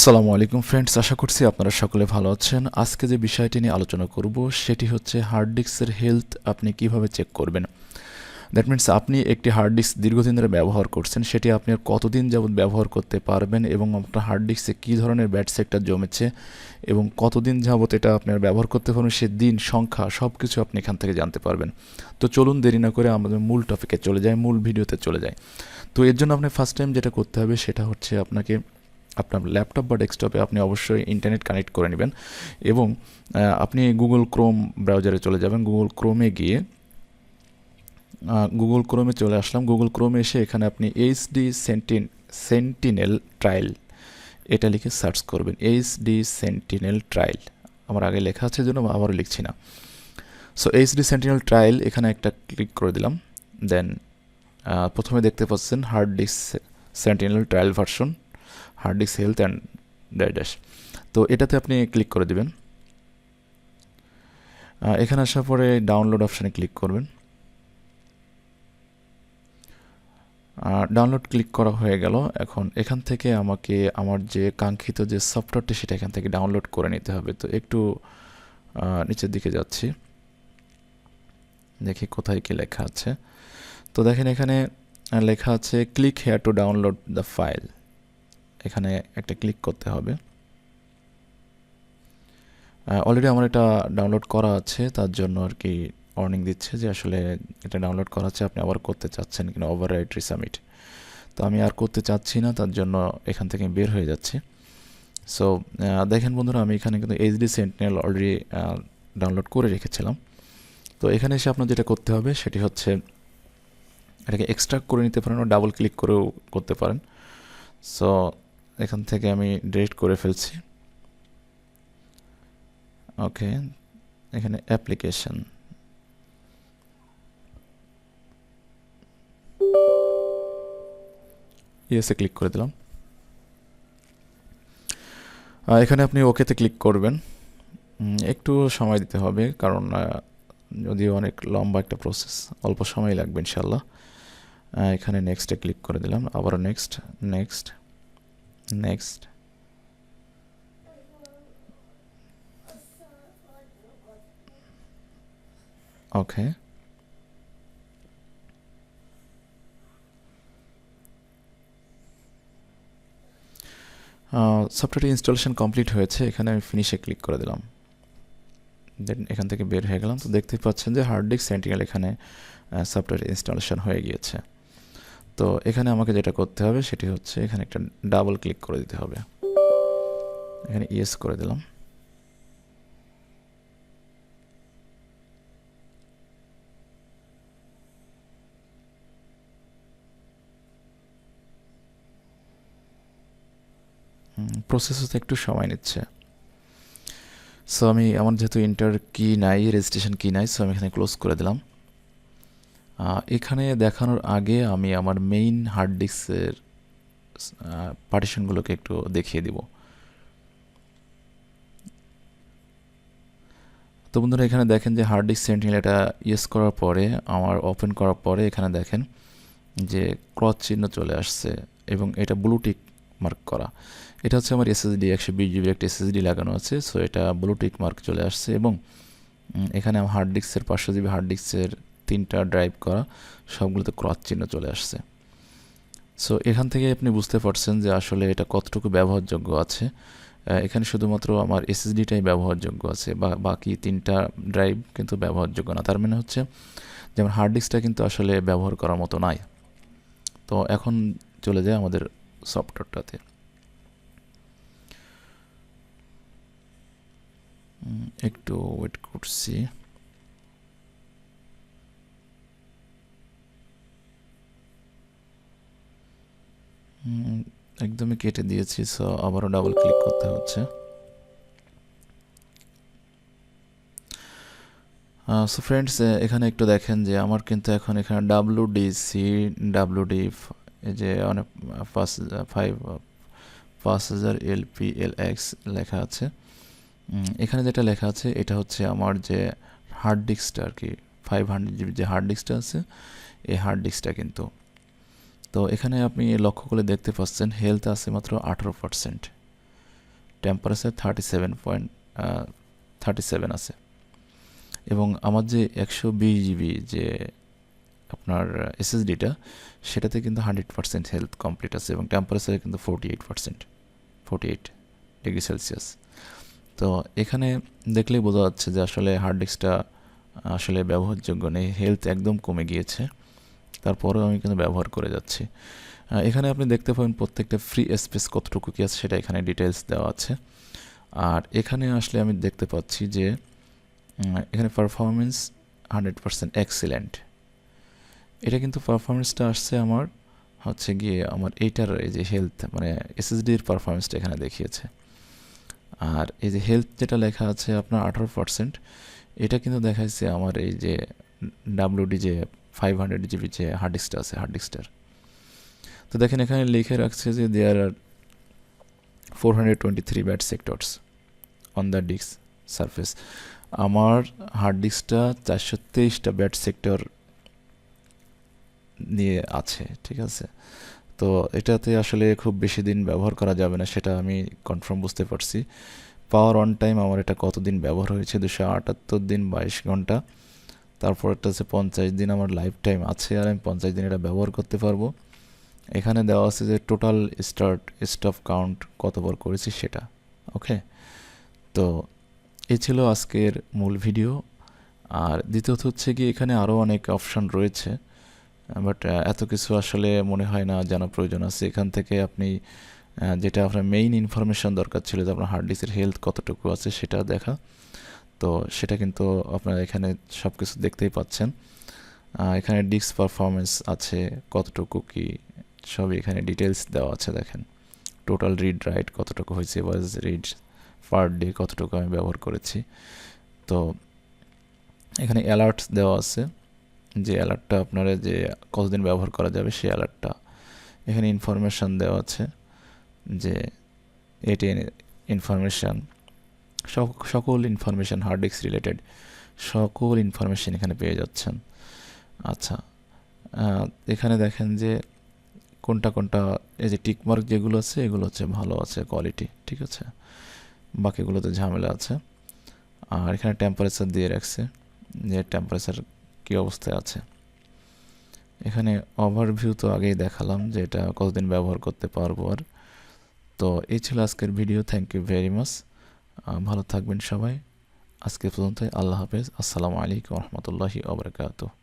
সালামু আলাইকুম ফ্রেন্ডস, আশা করছি আপনারা সকলে ভালো আছেন। আজকে যে বিষয়টি নিয়ে আলোচনা করব, সেটি হচ্ছে হার্ড ডিস্কের হেলথ আপনি কীভাবে চেক করবেন। দ্যাট মিন্স আপনি একটি হার্ড ডিস্ক দীর্ঘদিন ধরে ব্যবহার করছেন, সেটি আপনি আর কতদিন যাবত ব্যবহার করতে পারবেন এবং আপনার হার্ড ডিস্কে কী ধরনের ব্যাট সেক্টর জমেছে এবং কতদিন যাবত এটা আপনার ব্যবহার করতে পারবেন, সে দিন, সংখ্যা সব কিছু আপনি এখান থেকে জানতে পারবেন। তো চলুন দেরি না করে আমাদের মূল টপিকে চলে যায় মূল ভিডিওতে চলে যায় তো এর জন্য আপনি ফার্স্ট টাইম যেটা করতে হবে, সেটা হচ্ছে আপনাকে আপনার ল্যাপটপ বা ডেস্কটপে আপনি অবশ্যই ইন্টারনেট কানেক্ট করে নেবেন এবং আপনি গুগল ক্রোম ব্রাউজারে চলে যাবেন। গুগল ক্রোমে গিয়ে গুগল ক্রোমে চলে আসলাম। গুগল ক্রোমে এসে এখানে আপনি এইচডি সেন্টিন সেন্টিনেল ট্রায়াল এটা লিখে সার্চ করবেন। এইচডি সেন্টিনেল ট্রায়াল আমার আগে লেখা আছে জন্য আবারও লিখছি না। সো এইচডি সেন্টিনেল ট্রায়াল এখানে একটা ক্লিক করে দিলাম। দেন প্রথমে দেখতে পাচ্ছেন hard disk Sentinel trial version hard disk health and dash তো এটাতে আপনি ক্লিক করে দেবেন। এখানে আসার পরে ডাউনলোড অপশানে ক্লিক করবেন। ডাউনলোড ক্লিক করা হয়ে গেল। এখন এখান থেকে আমাকে আমার যে কাঙ্ক্ষিত যে সফটওয়্যারটি সেটা এখান থেকে ডাউনলোড করে নিতে হবে। তো একটু নিচের দিকে যাচ্ছি। দেখি কোথায় কি লেখা আছে। তো দেখেন এখানে লেখা আছে, click here to download the file. এখানে একটা ক্লিক করতে হবে। অলরেডি আমার এটা ডাউনলোড করা আছে, তার জন্য আর কি ওয়ার্নিং দিচ্ছে যে আসলে এটা ডাউনলোড করা আছে, আপনি আবার করতে চাচ্ছেন কিনা ওভার রাইট রিসামিট তো আমি আর করতে চাচ্ছি না, তার জন্য এখান থেকে বের হয়ে যাচ্ছি। সো দেখেন বন্ধুরা, আমি এখানে কিন্তু এইচডি সেন্টিনেল অলরেডি ডাউনলোড করে রেখেছিলাম। তো এখানে এসে আপনার যেটা করতে হবে, সেটি হচ্ছে এটাকে এক্সট্রাক্ট করে নিতে পারেন ডাবল ক্লিক করেও করতে পারেন। সো এখান থেকে আমি ডিলিট করে ফেলছি। ওকে এখানে অ্যাপ্লিকেশন ইয়েসে ক্লিক করে দিলাম। এখানে আপনি ওকেতে ক্লিক করবেন। একটু সময় দিতে হবে কারণ যদিও অনেক লম্বা একটা প্রসেস অল্প সময় লাগবে ইনশাল্লাহ এখানে নেক্সটে ক্লিক করে দিলাম। আবারও next next next okay software installation complete হয়েছে, এখানে আমি ফিনিশে ক্লিক করে দিলাম। দেন এখান থেকে বের হয়ে গেলাম, তো দেখতেই পাচ্ছেন যে হার্ড ডিস্ক সেন্টিনেল এখানে সফটওয়্যার ইনস্টলেশন হয়ে গিয়েছে। তো এখানে আমাকে যেটা করতে হবে সেটি হচ্ছে এখানে একটা ডাবল ক্লিক করে দিতে হবে। এখানে ইয়েস করে দিলাম। প্রসেস হতে একটু সময় নিচ্ছে। সো আমি, আমার যেহেতু ইন্টার কি নাই রেজিস্ট্রেশন কি নাই সো আমি এখানে ক্লোজ করে দিলাম। এখানে দেখানোর আগে আমি আমার মেইন হার্ড ডিস্কের পার্টিশনগুলোকে একটু দেখিয়ে দিব। তো বন্ধুরা, এখানে দেখেন যে হার্ড ডিস্ক সেন্টিনেল এটা ইয়েস করার পরে, আমার ওপেন করার পরে এখানে দেখেন যে ক্রস চিহ্ন চলে আসছে এবং এটা ব্লুটিক মার্ক করা। এটা হচ্ছে আমার এসএসডি একশো বিশ জিবির একটা এসএসডি লাগানো আছে সো এটা ব্লুটিক মার্ক চলে আসছে এবং এখানে আমার হার্ড ডিস্কের পাঁচশো জিবি হার্ড ডিস্কের তিনটা ড্রাইভ করা, সবগুলোতে ক্রস চিহ্ন চলে আসছে। সো এখান থেকে আপনি বুঝতে পারছেন যে আসলে এটা কতটুকু ব্যবহারযোগ্য আছে। এখানে শুধুমাত্র আমার এসএসডিটাই ব্যবহারযোগ্য আছে, বা বাকি তিনটা ড্রাইভ কিন্তু ব্যবহারযোগ্য না। তার মানে হচ্ছে, যেমন হার্ড ডিস্কটা কিন্তু আসলে ব্যবহার করার মতো নাই। তো এখন চলে যায় আমাদের সফটওয়্যারটাতে একটু ওয়েট করছি। একদমই কেটে দিয়েছি সো আবারও ডাবল ক্লিক করতে হচ্ছে। সো ফ্রেন্ডস এখানে একটু দেখেন যে আমার কিন্তু এখন এখানে W D C W D এই যে অনেক পাঁচ হাজার ফাইভ পাঁচ হাজার এলপি এল এক্স লেখা আছে। এখানে যেটা লেখা আছে, এটা হচ্ছে আমার যে হার্ড ডিস্কটা আর কি ফাইভ হান্ড্রেড জিবি যে হার্ড ডিস্কটা আছে, এই হার্ড ডিস্কটা কিন্তু। তো এখানে আপনি লক্ষ্য করে দেখতে পাচ্ছেন হেলথ আছে মাত্র আঠারো percent temperature thirty seven point thirty seven আছে। এবং আমার যে একশো বিশ জিবি যে আপনার এসএসডিটা সেটাতে কিন্তু হান্ড্রেড পার্সেন্ট হেলথ কমপ্লিট আছে এবং টেম্পারেচার কিন্তু forty eight percent forty eight degree Celsius তো এখানে দেখলেই বোঝা যাচ্ছে যে আসলে হার্ড ডিস্কটা আসলে ব্যবহারযোগ্য নেই হেলথ একদম কমে গিয়েছে। তারপরেও আমি কিন্তু ব্যবহার করে যাচ্ছি। এখানে আপনি দেখতে পাবেন প্রত্যেকটা ফ্রি স্পেস কতটুকু কী আছে সেটা এখানে ডিটেলস দেওয়া আছে। আর এখানে আসলে আমি দেখতে পাচ্ছি যে এখানে পারফরমেন্স হান্ড্রেড পার্সেন্ট এক্সিলেন্ট এটা কিন্তু পারফরমেন্সটা আসছে আমার হচ্ছে গিয়ে আমার এইটার এই যে হেলথ মানে এসএসডির পারফরমেন্সটা এখানে দেখিয়েছে। আর এই যে হেলথ যেটা লেখা আছে আপনার আঠারো পার্সেন্ট এটা কিন্তু দেখাচ্ছে আমার এই যে ডাব্লিউডি যে ফাইভ হান্ড্রেড জিবি যে হার্ড ডিস্কটা আছে হার্ড ডিস্কটার তো দেখেন এখানে লিখে রাখছে যে there are four hundred twenty three bad sectors on the disk surface আমার হার্ড ডিস্কটা চারশো তেইশটা ব্যাট সেক্টর নিয়ে আছে, ঠিক আছে? তো এটাতে আসলে খুব বেশি দিন ব্যবহার করা যাবে না, সেটা আমি কনফার্ম বুঝতে পারছি। পাওয়ার অন টাইম আমার এটা কতদিন ব্যবহার হয়েছে? দুশো আটাত্তর দিন বাইশ ঘণ্টা। তারপর একটা হচ্ছে পঞ্চাশ দিন আমার লাইফ টাইম আছে আর আমি পঞ্চাশ দিন এটা ব্যবহার করতে পারব। এখানে দেওয়া আছে যে টোটাল স্টার্ট স্টপ কাউন্ট কতবার করেছি সেটা ওকে তো এ ছিল আজকের মূল ভিডিও আর দ্বিতীয়ত হচ্ছে কি, এখানে আরও অনেক অপশন রয়েছে বাট এত কিছু আসলে মনে হয় না জানা প্রয়োজন আছে। এখান থেকে আপনি যেটা আপনার মেইন ইনফরমেশন দরকার ছিল যে আপনার হার্ড ডিস্কের হেলথ কতটুকু আছে সেটা দেখা। তো সেটা কিন্তু আপনারা এখানে সব কিছু দেখতেই পাচ্ছেন। এখানে ডিস্ক পারফরমেন্স আছে, কতটুকু কি, সবই এখানে ডিটেলস দেওয়া আছে দেখেন। টোটাল রিড রাইট কতটুকু হয়েছে ওয়াজ রিড পার ডে কতটুকু আমি ব্যবহার করেছি। তো এখানে অ্যালার্ট দেওয়া আছে, যে অ্যালার্টটা আপনারা যে কতদিন ব্যবহার করা যাবে সেই অ্যালার্টটা এখানে ইনফরমেশান দেওয়া আছে, যে এটি ইনফরমেশান সকল ইনফরমেশান হার্ড ডিস্ক রিলেটেড সকল ইনফরমেশান এখানে পেয়ে যাচ্ছেন। আচ্ছা এখানে দেখেন যে কোনটা কোনটা, এই যে টিকমার্ক যেগুলো আছে, এগুলো হচ্ছে ভালো আছে কোয়ালিটি ঠিক আছে? বাকিগুলোতে ঝামেলা আছে। আর এখানে টেম্পারেচার দিয়ে রাখছে, যে টেম্পারেচার কী অবস্থায় আছে। এখানে ওভারভিউ তো আগেই দেখালাম যে এটা কতদিন ব্যবহার করতে পারব আর। তো এই ছিল আজকের video thank you very much ভালো থাকবেন সবাই। আজকে পর্যন্ত আল্লাহ হাফেজ। আসসালামু আলাইকুম রহমতুল্লাহি ওবরাকাতুহ